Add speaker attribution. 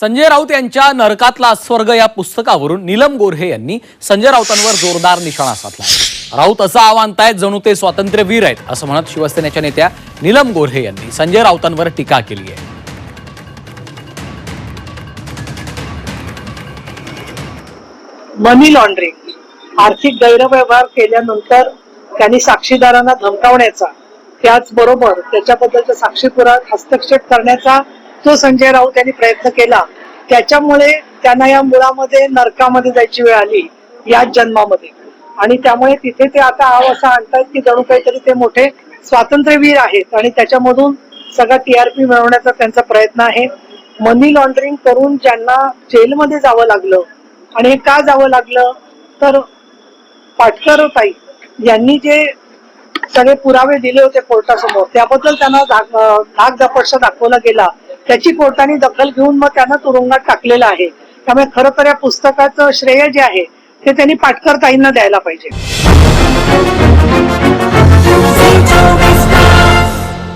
Speaker 1: संजय राऊत यांच्या नरकातला स्वर्ग या पुस्तकावरून नीलम गोऱ्हे यांनी संजय राऊतांवर जोरदार निशाणा साधला. राऊत असं आव्हानतायत जणू ते स्वातंत्र्यवीर आहेत असं म्हणत शिवसेनेच्या नेत्या नीलम गोऱ्हे यांनी संजय राऊतांवर टीका केली आहे.
Speaker 2: मनी लॉन्ड्रिंग आर्थिक गैरव्यवहार केल्यानंतर त्यांनी साक्षीदारांना धमकावण्याचा त्याचबरोबर त्याच्याबद्दलच्या साक्षीपुरात हस्तक्षेप करण्याचा जो संजय राऊत यांनी प्रयत्न केला. त्याच्यामुळे त्यांना या मुळामध्ये नरकामध्ये जायची वेळ आली याच जन्मामध्ये. आणि त्यामुळे तिथे ते आता आव असा आणतात की जणू काहीतरी ते मोठे स्वातंत्र्यवीर आहेत आणि त्याच्यामधून सगळा टीआरपी मिळवण्याचा त्यांचा प्रयत्न आहे. मनी लॉन्ड्रिंग करून ज्यांना जेलमध्ये जावं लागलं आणि हे का जावं लागलं? तर पाटकर ताई यांनी जे सगळे पुरावे दिले होते कोर्टासमोर त्याबद्दल त्यांना धाक धाक दपक्ष दाखवला गेला. त्याची कोर्टाने दखल घेऊन मग त्यांना तुरुंगात टाकलेलं आहे. त्यामुळे खरं तर या पुस्तकाचं श्रेय जे आहे ते त्यांनी पाटकर ताईंना द्यायला पाहिजे.